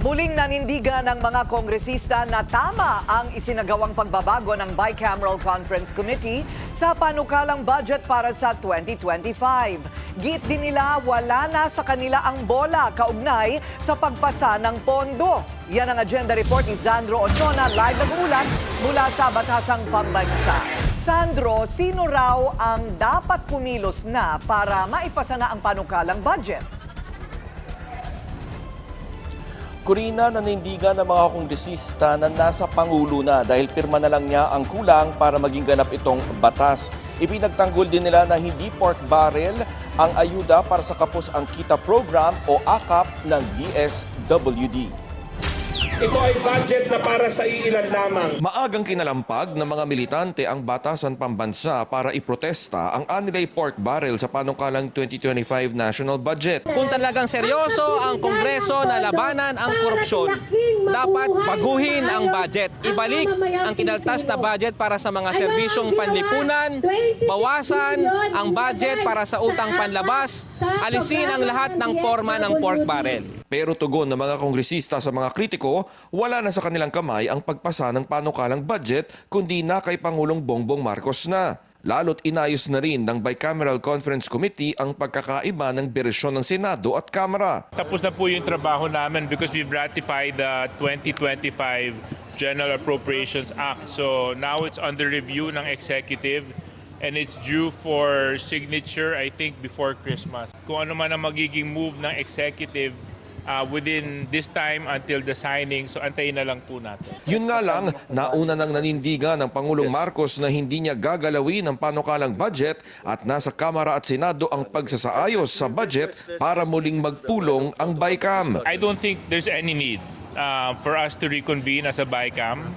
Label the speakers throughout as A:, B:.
A: Muling nanindigan ng mga kongresista na tama ang isinagawang pagbabago ng Bicameral Conference Committee sa panukalang budget para sa 2025. Git din nila wala na sa kanila ang bola kaugnay sa pagpasa ng pondo. Yan ang agenda report ni Sandro Ochona, live nag-uulat mula sa Batasang Pambansa. Sandro, sino raw ang dapat kumilos na para maipasa na ang panukalang budget?
B: Kurina nanindigan ng mga kongresista na nasa Pangulo na dahil pirma na lang niya ang kulang para maging ganap itong batas. Ipinagtanggol din nila na hindi pork barrel ang ayuda para sa kapos ang kita program o AKAP ng DSWD.
C: Ito ay budget na para sa iilan lamang.
B: Maagang kinalampag ng mga militante ang batasan pambansa para iprotesta ang anilay pork barrel sa panukalang 2025 national budget.
D: Kung talagang seryoso ang Kongreso na labanan ang korupsyon, dapat baguhin ang budget. Ibalik ang kinaltas na budget para sa mga serbisyong panlipunan, bawasan ang budget para sa utang panlabas, alisin ang lahat ng forma ng pork barrel.
B: Pero tugon ng mga kongresista sa mga kritiko, wala na sa kanilang kamay ang pagpasa ng panukalang budget kundi na kay Pangulong Bongbong Marcos na. Lalo't inayos na rin ng Bicameral Conference Committee ang pagkakaiba ng bersyon ng Senado at Kamara.
E: Tapos na po yung trabaho namin because we've ratified the 2025 General Appropriations Act. So now it's under review ng executive and it's due for signature I think before Christmas. Kung ano man ang magiging move ng executive uh, within this time until the signing, so antayin na lang po natin.
B: Yun nga lang, nauna nang nanindigan ng Pangulong Marcos na hindi niya gagalawin ang panukalang budget at nasa Kamara at Senado ang pagsasaayos sa budget para muling magpulong ang BICAM.
E: I don't think there's any need uh, for us to reconvene as a BICAM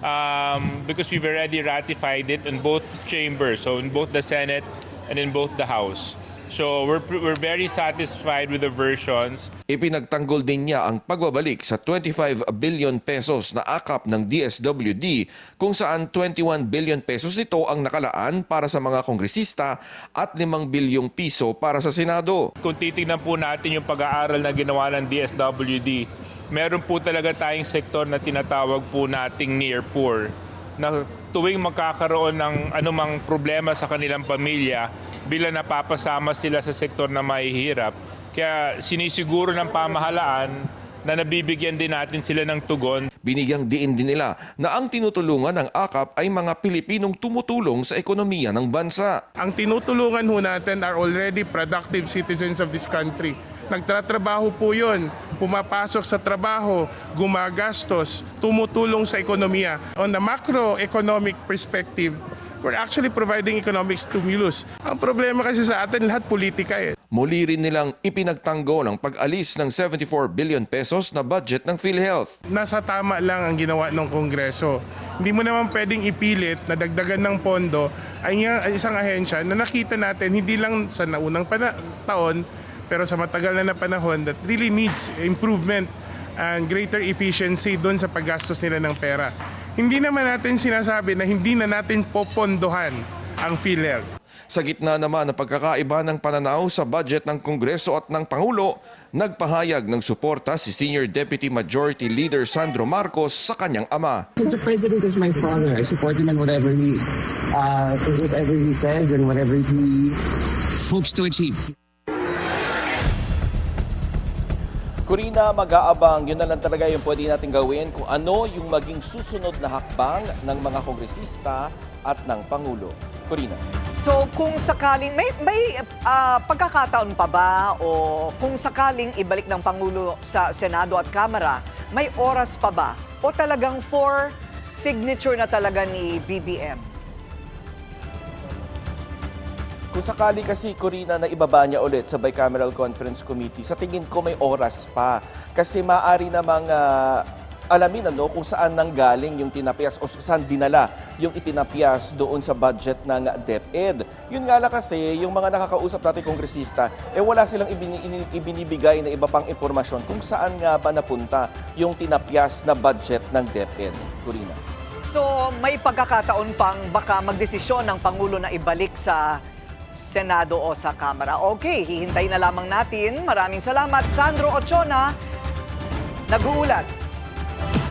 E: um, because we've already ratified it in both chambers, so in both the Senate and in both the House. So we're, we're very satisfied with the versions.
B: Ipinagtanggol din niya ang pagbabalik sa 25 billion pesos na akap ng DSWD kung saan 21 billion pesos nito ang nakalaan para sa mga kongresista at 5 bilyong piso para sa Senado.
E: Kung titignan po natin yung pag-aaral na ginawa ng DSWD, meron po talaga tayong sektor na tinatawag po nating near poor na tuwing magkakaroon ng anumang problema sa kanilang pamilya, bilang napapasama sila sa sektor na mahihirap. Kaya sinisiguro ng pamahalaan na nabibigyan din natin sila ng tugon
B: Binigyang diin din nila na ang tinutulungan ng akap ay mga Pilipinong tumutulong sa ekonomiya ng bansa.
C: Ang tinutulungan ho natin are already productive citizens of this country. Nagtatrabaho po yun, pumapasok sa trabaho, gumagastos, tumutulong sa ekonomiya. On the macroeconomic perspective, we're actually providing economic stimulus. Ang problema kasi sa atin, lahat politika eh.
B: Muli rin nilang ipinagtanggol ang pag-alis ng 74 billion pesos na budget ng PhilHealth.
C: nasa tama lang ang ginawa ng Kongreso. Hindi mo naman pwedeng ipilit na dagdagan ng pondo ay isang ahensya na nakita natin hindi lang sa naunang pana- taon pero sa matagal na na panahon that really needs improvement and greater efficiency doon sa paggastos nila ng pera. Hindi naman natin sinasabi na hindi na natin popondohan ang PhilHealth.
B: Sa gitna naman ng pagkakaiba ng pananaw sa budget ng Kongreso at ng Pangulo, nagpahayag ng suporta si Senior Deputy Majority Leader Sandro Marcos sa kanyang ama.
F: The president is my father. I support him in whatever he, uh, whatever he says and whatever he hopes to achieve.
B: Kurina, mag-aabang, yun na lang talaga yung pwede natin gawin kung ano yung maging susunod na hakbang ng mga kongresista at ng Pangulo. Kurina.
A: So kung sakaling may may ah, pagkakataon pa ba o kung sakaling ibalik ng pangulo sa Senado at Kamara, may oras pa ba o talagang for signature na talaga ni BBM?
B: Kung sakali kasi, Corina, na ibaba niya ulit sa Bicameral Conference Committee, sa tingin ko may oras pa. Kasi maaari namang ah, alamin ano, kung saan nanggaling yung tinapyas o saan dinala yung itinapyas doon sa budget ng DepEd. Yun nga lang kasi, yung mga nakakausap natin kongresista, eh wala silang ibini- ini- ibinibigay na iba pang impormasyon kung saan nga ba napunta yung tinapyas na budget ng DepEd. Corina.
A: So may pagkakataon pang baka magdesisyon ng Pangulo na ibalik sa Senado o sa Kamara. Okay, hihintayin na lamang natin. Maraming salamat, Sandro Ochona. Nag-uulat